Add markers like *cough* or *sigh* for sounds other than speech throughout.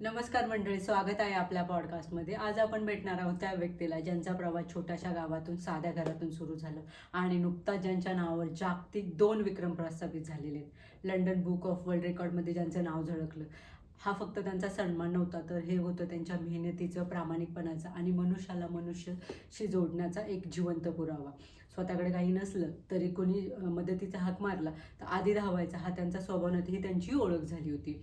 नमस्कार मंडळी स्वागत आहे आपल्या पॉडकास्टमध्ये आज आपण भेटणार आहोत त्या व्यक्तीला ज्यांचा प्रवास छोट्याशा गावातून साध्या घरातून सुरू झालं आणि नुकताच ज्यांच्या नावावर जागतिक दोन विक्रम प्रस्थापित झालेले आहेत. लंडन बुक ऑफ वर्ल्ड रेकॉर्डमध्ये ज्यांचं नाव झळकलं हा फक्त त्यांचा सन्मान नव्हता तर हे होतं त्यांच्या मेहनतीचं प्रामाणिकपणाचं आणि मनुष्याला मनुष्यशी जोडण्याचा एक जिवंत पुरावा. स्वतःकडे काही नसलं तरी कोणी मदतीचा हाक मारला तर आधी धावायचा हा त्यांचा स्वभाव ही त्यांची ओळख झाली होती.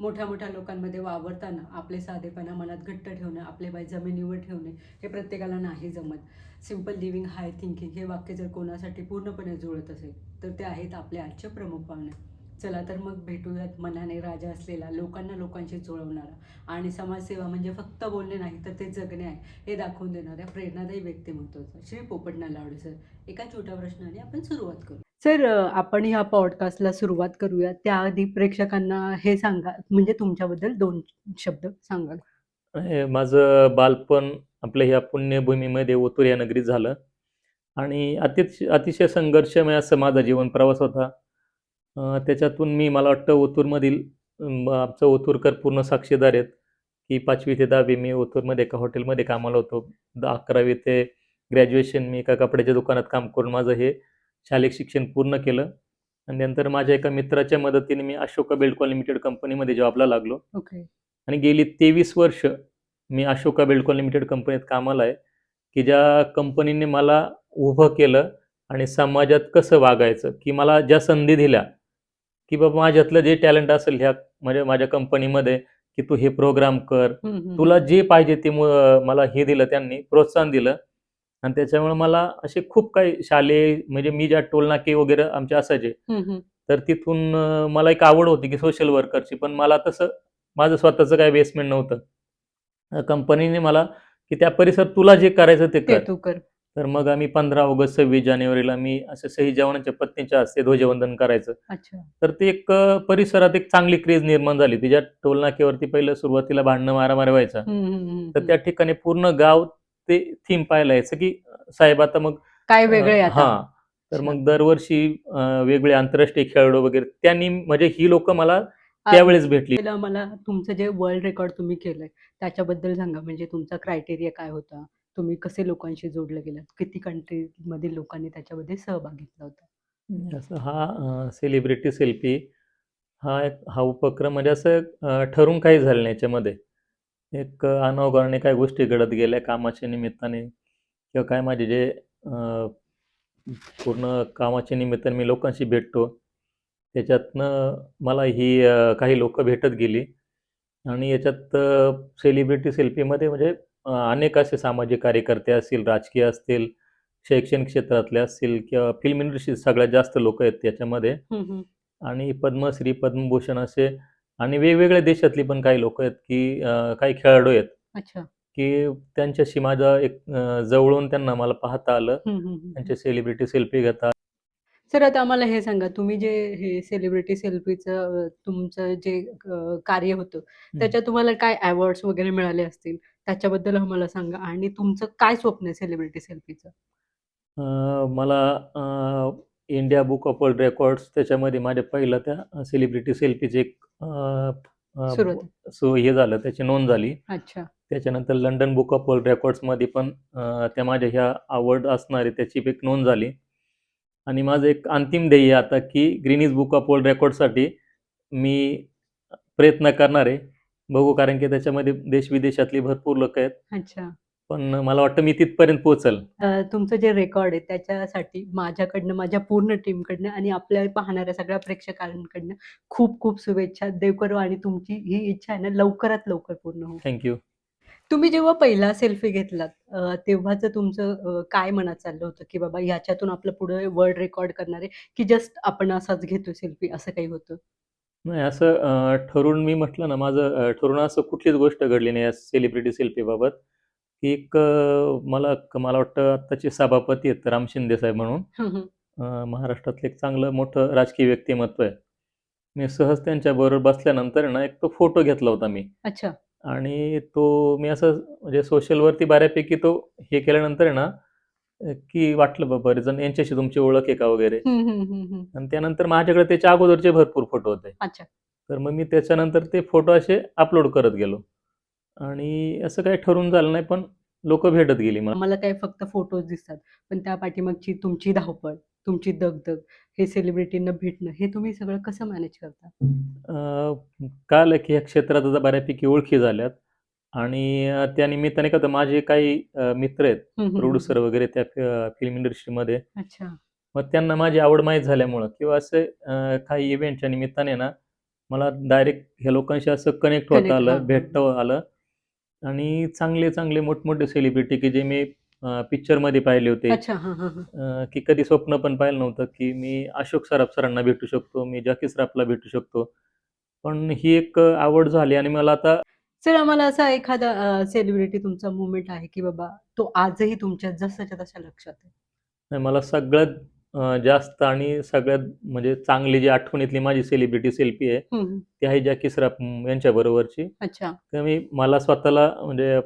मोठ्या मोठ्या लोकांमध्ये वावरताना आपले साधेपणा मनात घट्ट ठेवणं आपले बाय जमिनीवर ठेवणे हे प्रत्येकाला नाही जमत. सिंपल लिव्हिंग हाय थिंकिंग हे वाक्य जर कोणासाठी पूर्णपणे जुळत असेल तर ते आहेत आपले आजच्या प्रमुख पाहुणे. चला तर मग भेटूयात मनाने राजा असलेला लोकांना लोकांशी जुळवणारा. आणि समाजसेवा म्हणजे फक्त बोलणे नाही तर ते जगणे आहे हे दाखवून देणाऱ्या प्रेरणादायी व्यक्तिमत्वाचा. श्री पोपटना लावडे सर एका छोट्या प्रश्नाने आपण सुरुवात करू. सर आपण ह्या पॉडकास्टला सुरुवात करूया. त्याआधी प्रेक्षकांना हे सांगा म्हणजे तुमच्याबद्दल दोन शब्द सांगा. हे माझं बालपण आपल्या ह्या पुण्यभूमीमध्ये ओतूर या नगरीत झालं. आणि अतिशय अतिशय संघर्षमय असं माझा जीवन प्रवास होता. त्याच्यातून मी मला वाटतं ओतूरमधील अं, आमचं ओतूरकर पूर्ण साक्षीदार आहेत. की पाचवी ते दहावी मी ओतूरमध्ये एका हॉटेलमध्ये कामाला होतो. अकरावी ते ग्रॅज्युएशन मी एका कपड्याच्या दुकानात काम करून माझं हे शालेय शिक्षण पूर्ण केलं. आणि नंतर माझ्या एका मित्राच्या मदतीने मी अशोका बिल्डकॉन लिमिटेड कंपनीमध्ये जॉबला लागलो. ओके. आणि गेली तेवीस वर्ष मी अशोका बिल्डकॉन लिमिटेड कंपनीत कामाला आहे की ज्या कंपनीने मला उभं केलं आणि समाजात कसं वागायचं की मला ज्या संधी दिल्या की बाबा माझ्यातलं जे टॅलेंट असेल ह्या म्हणजे माझ्या कंपनीमध्ये की तू हे प्रोग्राम कर तुला जे पाहिजे ते मला हे दिलं त्यांनी प्रोत्साहन दिलं आणि त्याच्यामुळे मला असे खूप काही शालेय म्हणजे मी ज्या टोलनाके वगैरे आमचे असायचे तर तिथून मला एक आवड होती की सोशल वर्करची पण मला तसं माझं स्वतःचं काही बेसमेंट नव्हतं. कंपनीने मला की त्या परिसर तुला जे करायचं ते कर. तू कर. तर मग आम्ही पंधरा ऑगस्ट सव्वीस जानेवारीला मी असं सही जवानाच्या पत्नीच्या हस्ते ध्वजवंदन करायचं. तर ते एक परिसरात एक चांगली क्रेज निर्माण झाली तिच्या टोलनाक्यावरती पहिलं सुरुवातीला भांडणं मारामारी व्हायचा. तर त्या ठिकाणी पूर्ण गाव ते थीम पाहायला यायचं की साहेब आता मग काय वेगळे हा तर मग दरवर्षी वेगळे आंतरराष्ट्रीय खेळाडू वगैरे त्यांनी म्हणजे ही लोक मला त्यावेळेस भेटली. मला तुमचं जे वर्ल्ड रेकॉर्ड तुम्ही केलंय त्याच्याबद्दल सांगा. म्हणजे तुमचा क्रायटेरिया काय होता? तुम्ही कसे लोकांशी जोडले गेलात किती कंट्री मधील लोकांनी त्याच्यामध्ये सहभाग घेतला होता? हा सेलिब्रिटी सेल्फी हा एक हा उपक्रम म्हणजे असं ठरून काही झालं नाही याच्यामध्ये. एक अं, अनावधानाने काही गोष्टी घडत गेल्या कामाच्या निमित्ताने किंवा काय माझे जे पूर्ण कामाच्या निमित्ताने मी लोकांशी भेटतो त्याच्यातनं मला ही काही लोक भेटत गेली आणि याच्यात सेलिब्रिटी सेल्फीमध्ये म्हणजे अनेक असे सामाजिक कार्यकर्ते असतील राजकीय असतील शैक्षणिक क्षेत्रातले असतील किंवा फिल्म इंडस्ट्री सगळ्यात जास्त लोक आहेत त्याच्यामध्ये. आणि पद्मश्री पद्मभूषण असे आणि वेगवेगळ्या देशातली पण काही लोक आहेत की अं, काही खेळाडू आहेत. अच्छा. की त्यांच्याशी माझं एक अं, जवळून त्यांना मला पाहता आलं. हम्म, हम्म, हम्म. त्यांचे सेलिब्रिटी सेल्फी घेता सर आता आम्हाला हे सांगा तुम्ही जे हे सेलिब्रिटी सेल्फीचं तुमचं जे अं, कार्य होतं त्याच्यात तुम्हाला काय अवॉर्ड्स वगैरे मिळाले असतील? त्याच्याबद्दल आम्हाला सांगा. आणि तुमचं काय स्वप्न आहे सेलिब्रिटी सेल्फीचं अं, मला India book of world records त्याच्यामध्ये माझ्या पहिलं त्या सेलिब्रिटी सेल्फीचे एक सो हे झालं त्याची नोंद झाली. अच्छा. त्याच्यानंतर लंडन बुक ऑफ वर्ल्ड रेकॉर्ड्समध्ये पण अं, त्या माझ्या ह्या आवड असणारी त्याची एक नोंद झाली. आणि माझं एक अंतिम ध्येय आता की ग्रीनिज बुक ऑफ वर्ल्ड रेकॉर्डसाठी मी प्रयत्न करणार आहे. बघू कारण की त्याच्यामध्ये देश विदेशातली भरपूर लोक आहेत. अच्छा. पण मला वाटतं मी तिथपर्यंत पोहोचल. तुमचं जे रेकॉर्ड आहे त्याच्यासाठी माझ्याकडनं माझ्या पूर्ण टीमकडनं आणि आपल्या पाहणाऱ्या सगळ्या प्रेक्षकांकडनं खूप खूप शुभेच्छा. देव करो आणि तुमची ही इच्छा आहे ना लवकरात लवकर पूर्ण हो थँक्यू तुम्ही जेव्हा पहिला सेल्फी घेतलात तेव्हाचं तुमचं काय मनात चाललं होतं? की बाबा ह्याच्यातून आपलं पुढे वर्ल्ड रेकॉर्ड करणार आहे की जस्ट आपण असाच घेतो सेल्फी असं काही होतं? नाही असं ठरून मी म्हटलं ना माझं ठरून असं कुठलीच गोष्ट घडली नाही या सेलिब्रिटी सेल्फीबाबत. की एक मला मला वाटतं आत्ताचे सभापती आहेत राम शिंदे साहेब म्हणून. महाराष्ट्रातलं एक चांगलं मोठं राजकीय व्यक्तिमत्व आहे. मी सहज त्यांच्याबरोबर बसल्यानंतर आहे ना एक तो फोटो घेतला होता मी. अच्छा. आणि तो मी असं म्हणजे सोशलवरती बऱ्यापैकी तो हे केल्यानंतर ना की वाटलं बाबा जण यांच्याशी तुमची ओळख आहे का वगैरे. आणि त्यानंतर माझ्याकडे त्याच्या अगोदरचे भरपूर फोटो होते. अच्छा. तर मग मी त्याच्यानंतर ते फोटो असे अपलोड करत गेलो. आणि असं काही ठरून झालं नाही पण लोक भेटत गेली मला. मला काय फक्त फोटोज दिसतात पण त्या पाठीमागची तुमची धावपळ तुमची दगदग हे सेलिब्रिटींना भेटणं हे तुम्ही सगळं कसं मॅनेज करता? अं, कळालं की ह्या क्षेत्रात आता बऱ्यापैकी ओळखी झाल्यात आणि त्या निमित्ताने का माझे काही मित्र आहेत प्रोड्युसर वगैरे त्या फिल्म इंडस्ट्रीमध्ये मग त्यांना माझी आवड माहीत झाल्यामुळं किंवा असे काही इव्हेंटच्या निमित्ताने ना मला डायरेक्ट ह्या लोकांशी असं कनेक्ट होत आलं भेटता आलं. आणि चांगले चांगले मोठमोठे सेलिब्रिटी की जे मी पिक्चरमध्ये पाहिले होते. अच्छा हा हा हा. की कधी स्वप्न पण पाहिलं नव्हतं की मी अशोक सराफ सरांना भेटू शकतो मी जॅकी सराफला भेटू शकतो. पण ही एक आवड झाली आणि मला आता सर आम्हाला असा एखादा सेलिब्रिटी तुमचा मुवमेंट आहे की बाबा तो आजही तुमच्या जसंच्या तशा लक्षात आहे? मला सगळ्यात जास्त आणि सगळ्यात म्हणजे चांगली जी आठवणीतली माझी सेलिब्रिटी सेल्फी आहे हम्म. ती आहे जॅकी सराफ यांच्या बरोबरची. अच्छा. तर मी मला स्वतःला म्हणजे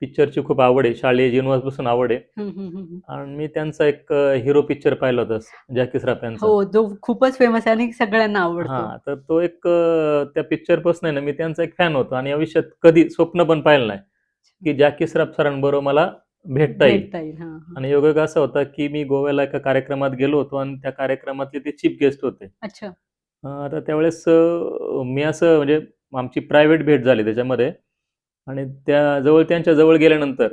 पिक्चरची खूप आवड आहे शालेय जीवनापासून आवड आहे. हम्म, हम्म, हम्म. आणि मी त्यांचा एक हिरो पिक्चर पाहिला होता जॅकी सराफ यांचा. हो जो खूपच फेमस आहे आणि सगळ्यांना आवडतो. हा तर तो एक अं, त्या पिक्चरपासून आहे ना मी त्यांचा एक फॅन होतो. आणि आयुष्यात कधी स्वप्न पण पाहिलं नाही. की जॅकी सराफ सरांबरोबर मला भेटता येईल. आणि योग असा होता की मी गोव्याला एका कार्यक्रमात गेलो होतो आणि त्या कार्यक्रमातले ते चीफ गेस्ट होते अच्छा तर त्यावेळेस मी असं म्हणजे आमची प्रायव्हेट भेट झाली त्याच्यामध्ये आणि त्या जवळ त्यांच्या जवळ गेल्यानंतर.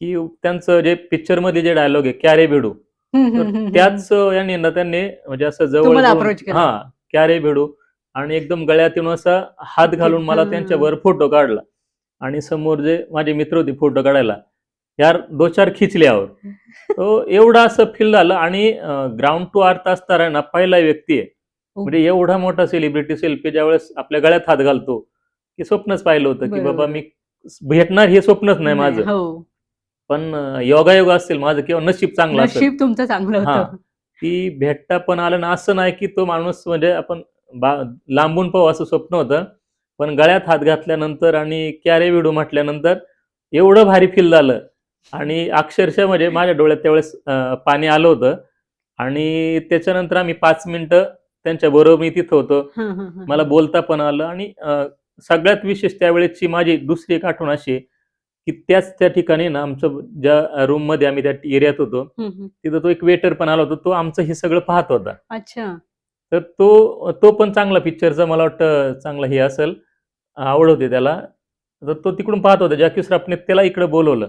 की त्यांचं जे पिक्चरमध्ये जे डायलॉग आहे क्यारे भेडू. त्याच यांनी ना त्यांनी म्हणजे असं जवळ. हा क्यारे भेडू आणि एकदम गळ्यात येऊन असा हात घालून मला. त्यांच्यावर फोटो काढला आणि समोर जे माझे मित्र होते फोटो काढायला यार दो चार खिचले यावर तो एवढा असं फील झालं आणि ग्राउंड टू अर्थ असताना ना पहिला व्यक्ती आहे. हो. म्हणजे एवढा मोठा सेलिब्रिटी सेल्फी ज्यावेळेस आपल्या गळ्यात हात घालतो की स्वप्नच पाहिलं होतं की. बाबा मी भेटणार हे स्वप्नच नाही माझं. हो. पण योगायोग असेल माझं किंवा नशीब चांगलं नशीब तुमचं चांगलं हा. होतं. की भेटता पण आलं ना असं नाही की तो माणूस म्हणजे आपण लांबून पाहू असं स्वप्न होतं. पण गळ्यात हात घातल्यानंतर आणि क्यारे विडू म्हटल्यानंतर एवढं भारी फील झालं. आणि अक्षरशः म्हणजे माझ्या डोळ्यात त्यावेळेस पाणी आलं होतं. आणि त्याच्यानंतर आम्ही पाच मिनिटं त्यांच्या बरोबर मी तिथं होतो. मला बोलता पण आलं आणि सगळ्यात विशेष त्यावेळेची माझी दुसरी एक आठवण अशी की त्याच त्या ठिकाणी ना आमचं ज्या रूममध्ये आम्ही त्या एरियात होतो. तिथं तो एक वेटर पण आला होता. तो आमचं हे सगळं पाहत होता. अच्छा. तर तो तो पण चांगला पिक्चरचा मला वाटतं चांगला हे असेल आवड होती त्याला. तर तो तिकडून पाहत होता. जॅकी श्रॉफने त्याला इकडे बोलवलं.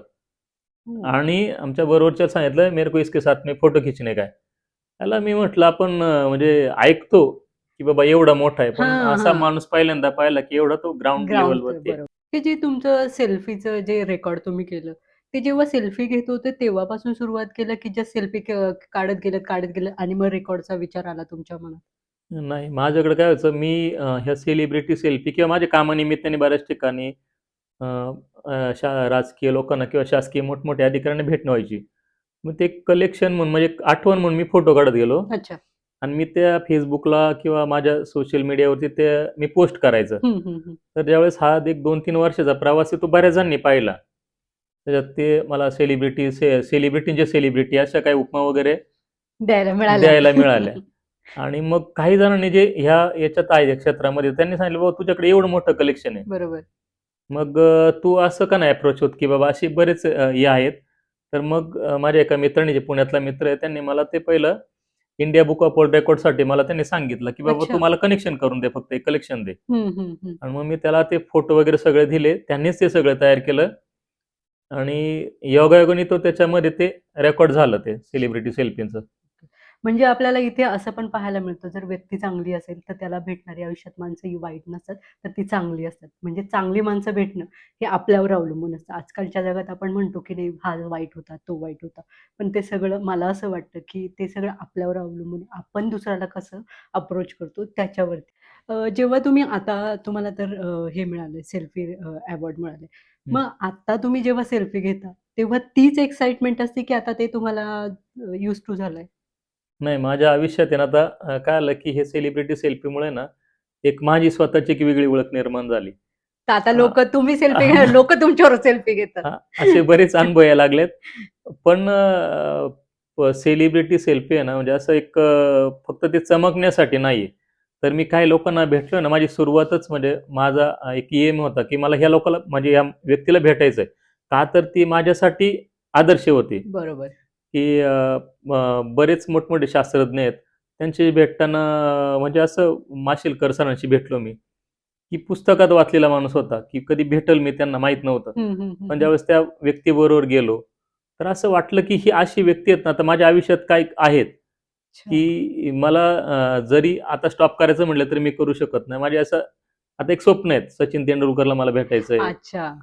आणि आमच्या बरोबरच्या सांगितलं मेरे को इसके साथ में फोटो खिचणे काय त्याला मी म्हटलं आपण म्हणजे ऐकतो की बाबा एवढा मोठा आहे पण हा, असा हा. माणूस पहिल्यांदा पाहिला की एवढा तो ग्राउंड लेवलवरती. बरोबर ते जे तुमचं सेल्फीचं जे रेकॉर्ड तुम्ही केलं ते जेव्हा सेल्फी घेत होते तेव्हापासून सुरुवात केलं की जस्ट सेल्फी काढत गेलं काढत गेलं आणि मग रेकॉर्डचा विचार आला तुमच्या मनात नाही माझ्याकडे काय व्हायचं मी अं, ह्या सेलिब्रिटी सेल्फी किंवा माझ्या कामानिमित्ताने बऱ्याच ठिकाणी शा राजकीय लोकांना किंवा शासकीय मोठमोठ्या अधिकाऱ्यांना भेटणं व्हायची मग ते कलेक्शन म्हणून म्हणजे आठवण म्हणून मी फोटो काढत गेलो. अच्छा. आणि मी त्या फेसबुकला किंवा माझ्या सोशल मीडियावरती ते मी पोस्ट करायचं. तर ज्यावेळेस हा एक दोन तीन वर्षाचा प्रवास तो बऱ्याच जणांनी पाहिला. त्याच्यात ते मला सेलिब्रिटी से सेलिब्रिटींचे सेलिब्रिटी अशा काही उपमा वगैरे द्यायला मिळालं द्यायला मिळाल्या. *laughs* आणि मग काही जणांनी जे ह्या याच्यात आहे क्षेत्रामध्ये त्यांनी सांगितलं बाबा तुझ्याकडे एवढं मोठं कलेक्शन आहे. बरोबर. मग तू असं का नाही अप्रोच होत की बाबा असे बरेच हे आहेत तर मग माझ्या एका मित्राने जे पुण्यातला मित्र आहे त्यांनी मला ते पहिलं इंडिया बुक ऑफ वर्ल्ड रेकॉर्डसाठी मला त्यांनी सांगितलं की बाबा अच्छा. तू मला कनेक्शन करून दे फक्त एक कलेक्शन दे हम्म, हम्म, हम्म. आणि मग मी त्याला ते फोटो वगैरे सगळे दिले त्यांनीच ते सगळं तयार केलं आणि योगायोगाने तो त्याच्यामध्ये ते रेकॉर्ड झालं ते सेलिब्रिटी सेल्फीचं म्हणजे आपल्याला इथे असं पण पाहायला मिळतं जर व्यक्ती चांगली असेल तर त्याला भेटणारी आयुष्यात माणसं ही वाईट नसतात तर ती चांगली असतात. म्हणजे चांगली माणसं भेटणं हे आपल्यावर अवलंबून असतं. आजकालच्या जगात आपण म्हणतो की नाही हा वाईट होता तो वाईट होता. पण ते सगळं मला असं वाटतं की ते सगळं आपल्यावर अवलंबून. आपण दुसऱ्याला कसं अप्रोच करतो त्याच्यावरती. जेव्हा तुम्ही आता तुम्हाला तर हे मिळाले सेल्फी अवॉर्ड मिळाले मग आता तुम्ही जेव्हा सेल्फी घेता तेव्हा तीच एक्साइटमेंट असते की आता ते तुम्हाला युज टू झालंय? नाही माझ्या आयुष्यात आहे ना आता काय आलं की हे सेलिब्रिटी सेल्फीमुळे ना एक माझी स्वतःची एक वेगळी ओळख निर्माण झाली. तर आता. लोक तुम्ही सेल्फी लोक तुमच्यावर सेल्फी घेतात. असे बरेच अनुभव यायला लागलेत. *laughs* पण सेलिब्रिटी सेल्फी आहे ना म्हणजे असं एक फक्त ते चमकण्यासाठी नाहीये. तर मी काही लोकांना भेटलो ना माझी सुरुवातच म्हणजे माझा एक एम होता की मला ह्या लोकांना म्हणजे या व्यक्तीला भेटायचं आहे का तर ती माझ्यासाठी आदर्श होती. बरोबर. की बरेच मोठमोठे शास्त्रज्ञ आहेत. त्यांची भेटताना म्हणजे असं माशिलकर सरांशी भेटलो मी की पुस्तकात वाचलेला माणूस होता की कधी भेटल मी त्यांना माहीत नव्हतं. पण ज्यावेळेस त्या व्यक्तीबरोबर गेलो तर असं वाटलं की ही अशी व्यक्ती आहेत ना तर माझ्या आयुष्यात काय आहेत. की मला जरी आता स्टॉप करायचं म्हटलं तरी मी करू शकत नाही. माझे असं आता एक स्वप्न आहेत सचिन तेंडुलकरला मला भेटायचं आहे अच्छा.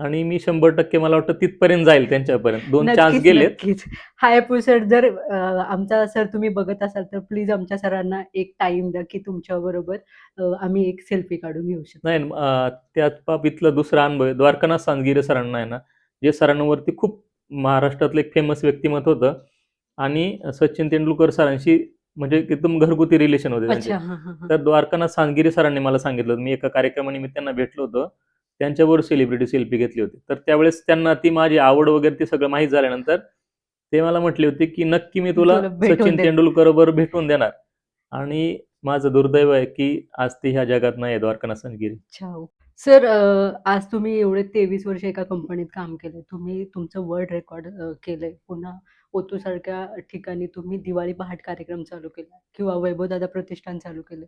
आणि मी शंभर टक्के मला वाटतं तिथपर्यंत जाईल त्यांच्यापर्यंत. दोन चान्स गेलेत. नक्कीच. हा एपिसोड जर आमचा सर तुम्ही बघत असाल तर प्लीज आमच्या सरांना एक टाइम द्या की तुमच्या बरोबर आम्ही एक सेल्फी काढून घेऊ शकतो. नाही त्यात बाबतीतला दुसरा अनुभव आहे द्वारकानाथ सांगगिरे सरांना आहे ना जे सरांवरती खूप महाराष्ट्रातलं एक फेमस व्यक्तिमत्व होतं. आणि सचिन तेंडुलकर सरांशी म्हणजे एकदम घरगुती रिलेशन होते तर द्वारकानाथ सांगगिरे सरांनी मला सांगितलं मी एका कार्यक्रमानिमित्त त्यांना भेटलो होतो. त्यांच्यावर सेलिब्रिटी सेल्फी घेतली होती. तर त्यावेळेस त्यांना ती माझी आवड वगैरे ते सगळं माहीत झाल्यानंतर ते मला म्हटले होते की नक्की मी तुला सचिन. तेंडुलकर बरोबर भेटून देणार. आणि माझं दुर्दैव आहे की आज ते ह्या जगात नाही आहे द्वारकानाथ सांगगिरे अच्छा सर आज तुम्ही एवढे तेवीस वर्ष एका कंपनीत काम केले तुम्ही तुमचं वर्ल्ड रेकॉर्ड केलंय. पुन्हा ओतूसारख्या ठिकाणी तुम्ही दिवाळी पहाट कार्यक्रम चालू केला किंवा वैभवदादा प्रतिष्ठान चालू केलं.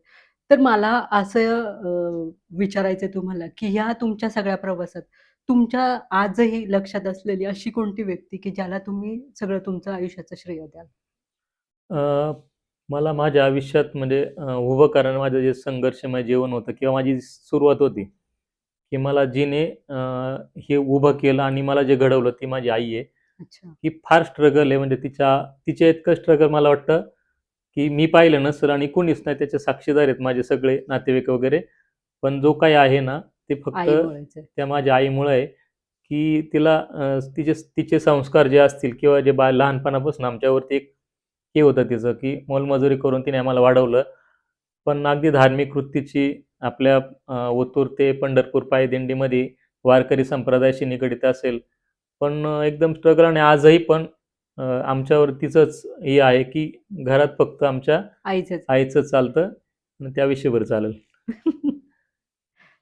तर मला असं विचारायचं तुम्हाला की ह्या तुमच्या सगळ्या प्रवासात तुमच्या आजही लक्षात असलेली अशी कोणती व्यक्ती की ज्याला तुम्ही सगळं तुमचं आयुष्याचं श्रेय द्याल? मला माझ्या आयुष्यात म्हणजे उभं कारण माझं जे संघर्षमय जीवन होतं किंवा माझी सुरुवात होती की मला जिने हे उभं केलं आणि मला जे घडवलं ती माझी आई आहे. की फार स्ट्रगल आहे. म्हणजे तिच्या तिच्या इतकं स्ट्रगल मला वाटतं की मी पाहिलं नसेल आणि कोणीच नाही त्याचे साक्षीदार आहेत माझे सगळे नातेवाईक वगैरे. पण जो काही आहे ना ते फक्त. त्या माझ्या आईमुळं आहे की तिला तिचे तिचे संस्कार जे असतील किंवा जे बा लहानपणापासून आमच्यावरती एक हे होतं तिचं की मोलमजुरी करून तिने आम्हाला वाढवलं. पण अगदी धार्मिक वृत्तीची आपल्या ओतूर ते पंढरपूर पायदिंडीमध्ये वारकरी संप्रदायाशी निगडित असेल पण एकदम स्ट्रगल आणि आजही पण अं, आमच्यावर तिचंच हे आहे की घरात फक्त आमच्या आईचंच. आईचं चालतं आणि त्या विषयभर चालेल. *laughs*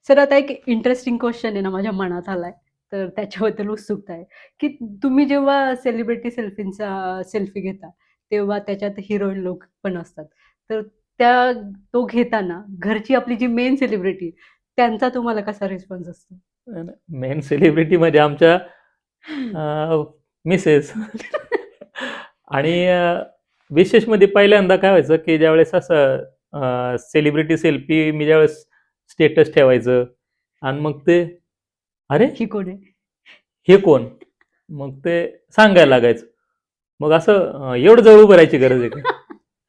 सर आता एक इंटरेस्टिंग क्वेश्चन आहे ना माझ्या मनात आलाय. तर त्याच्याबद्दल उत्सुकता आहे. की तुम्ही जेव्हा सेलिब्रिटी सेल्फींचा सेल्फी घेता तेव्हा त्याच्यात हिरोईन लोक पण असतात. तर त्या तो घेताना घरची आपली जी मेन सेलिब्रिटी त्यांचा तुम्हाला कसा रिस्पॉन्स असतो? मेन सेलिब्रिटी म्हणजे आमच्या मिसेस *laughs* *laughs* आणि अं, विशेषमध्ये पहिल्यांदा काय व्हायचं की ज्यावेळेस असं सेलिब्रिटी सेल्फी मी ज्यावेळेस स्टेटस ठेवायचं आणि मग ते अरे? ही कोण आहे? हे कोण? मग ते सांगायला लागायचं. मग असं अं, एवढं जवळ उभं राहायची गरज आहे का?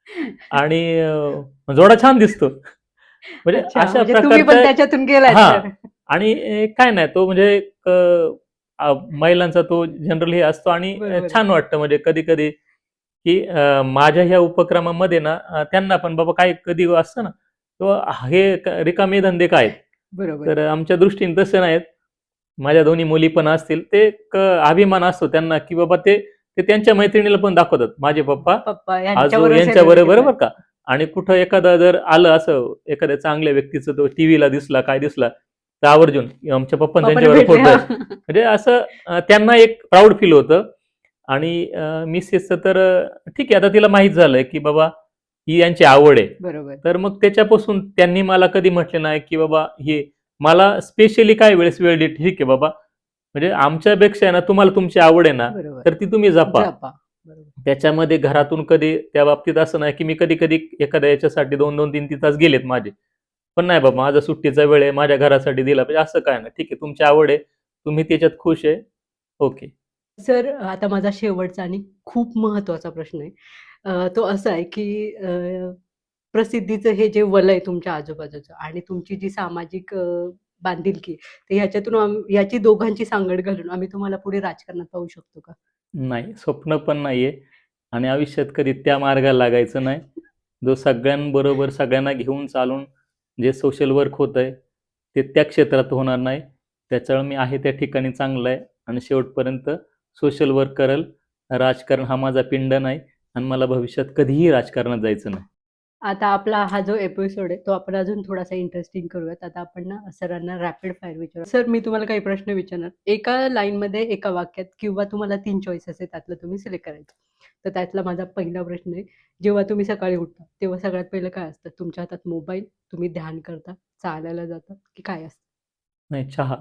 *laughs* आणि अं, जोडा छान दिसतो. म्हणजे अच्छा, अशा म्हणजे तुम्ही पण प्रकारच्या त्याच्यातून गेलाय हा. तर. आणि अं, काय नाही तो म्हणजे एक अं, महिलांचा तो जनरल हे असतो आणि. छान वाटतं म्हणजे कधी कधी की माझ्या ह्या उपक्रमामध्ये ना त्यांना पण बाबा काय कधी असतं ना तो हे रिकामे धंदे काय? बरोबर तर आमच्या दृष्टीने तसे नाहीत माझ्या दोन्ही मुली पण असतील ते एक अभिमान असतो त्यांना की बाबा ते ते त्यांच्या मैत्रिणीला पण दाखवतात माझे पप्पा आजो यांच्याबरोबर यांच्या बरोबर बरं. का आणि कुठं एखादा जर आलं असं एखाद्या चांगल्या व्यक्तीचं तो टीव्हीला दिसला काय दिसला तर आवर्जून आमच्या पप्पा त्यांच्यावर फोटो. आहे म्हणजे असं त्यांना एक प्राऊड फील होतं. आणि मिसेसचं तर ठीक आहे आता तिला माहीत झालंय की बाबा ही यांची आवड आहे. बरोबर. तर मग त्याच्यापासून त्यांनी मला कधी म्हटले नाही की बाबा हे मला स्पेशली काय वेळेस वेळ दे ठीक आहे बाबा. म्हणजे आमच्यापेक्षा आहे ना तुम्हाला तुमची आवड आहे ना तर ती तुम्ही जपा. त्याच्यामध्ये घरातून कधी त्या बाबतीत असं नाही की मी कधी कधी एखाद्या याच्यासाठी दोन दोन तीन तीन तास गेलेत माझे. पण नाही बाबा माझा सुट्टीचा वेळ आहे माझ्या घरासाठी दिला पाहिजे असं काय नाही. ठीक आहे तुमची आवड आहे तुम्ही त्याच्यात खुश आहे. ओके. सर आता माझा शेवटचा आणि खूप महत्त्वाचा प्रश्न आहे. तो असा आहे की प्रसिद्धीचं हे जे वलय तुमच्या आजूबाजूचं आणि तुमची जी सामाजिक बांधिलकी तर ह्याच्यातून याची दोघांची सांगड घालून आम्ही तुम्हाला पुढे राजकारणात पाहू शकतो का? नाही स्वप्न पण नाहीये आणि आयुष्यात कधी त्या मार्गाला लागायचं नाही. जो सगळ्यांबरोबर सगळ्यांना घेऊन चालून जे सोशल वर्क होत आहे ते त्या क्षेत्रात होणार नाही. त्याच्यामुळे मी आहे त्या ठिकाणी चांगलं आहे आणि शेवटपर्यंत सोशल वर्क करल. राजकारण हा माझा पिंड नाही आणि मला भविष्यात कधीही राजकारणात जायचं नाही. आता आपला हा जो एपिसोड आहे तो आपण अजून थोडासा इंटरेस्टिंग करूयात. आता आपण ना सरांना रॅपिड फायर विचारू. सर मी तुम्हाला काही प्रश्न विचारणार. एका लाईनमध्ये एका वाक्यात किंवा तुम्हाला तीन चॉईसेस आहे त्यातलं तुम्ही सिलेक्ट करायचं. तर त्यातला माझा पहिला प्रश्न आहे जेव्हा तुम्ही सकाळी उठता तेव्हा सगळ्यात पहिलं काय असतं? तुमच्या हातात मोबाईल तुम्ही ध्यान करता चालायला जाता की काय असतं? नाही चहा.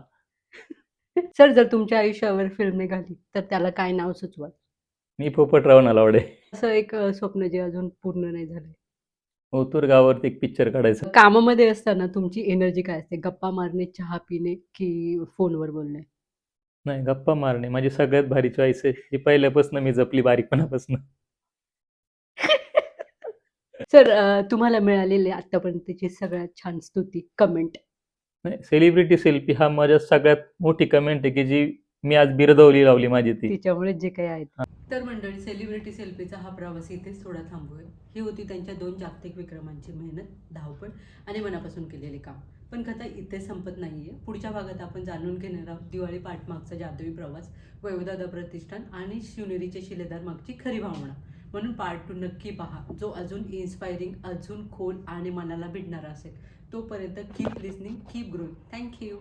*laughs* सर जर तुमच्या आयुष्यावर फिल्म निघाली तर त्याला काय नाव सुचवाल? मी पोपटराव नलावडे. असं एक स्वप्न जे अजून पूर्ण नाही झालंय. ओतूर गावावरती एक पिक्चर काढायचं. कामामध्ये असताना तुमची एनर्जी काय असते? गप्पा मारणे चहा पिणे की फोनवर बोलणे? नाही गप्पा मारणे. माझी सगळ्यात भारी चॉईस आहे. जी पहिल्यापासून मी जपली बारीकपणापासून. सर *laughs* अ, तुम्हाला मिळालेली आतापर्यंतची सगळ्यात छान स्तुती कमेंट नाही सेलिब्रिटी सेल्फी हा माझ्या सगळ्यात मोठी कमेंट आहे की जी मी आज बिरदवली लावली माझी ती. तिच्यामुळे जे काही आहेत तर मंडळी सेलिब्रिटी सेल्फीचा हा प्रवास इथेच थोडा थांबूया. ही होती त्यांच्या दोन जागतिक विक्रमांची मेहनत धावपळ आणि मनापासून केलेले काम. पण कथा इथे संपत नाही आहे पुढच्या भागात आपण जाणून घेणार आहोत दिवाळी पाठमागचा जादुई प्रवास वैवदादा प्रतिष्ठान आणि शिवनेरीचे शिलेदार मागची खरी भावना. म्हणून पार्ट टू नक्की पहा. जो अजून इन्स्पायरिंग अजून खोल आणि मनाला भिडणारा असेल तोपर्यंत keep listening keep growing thank you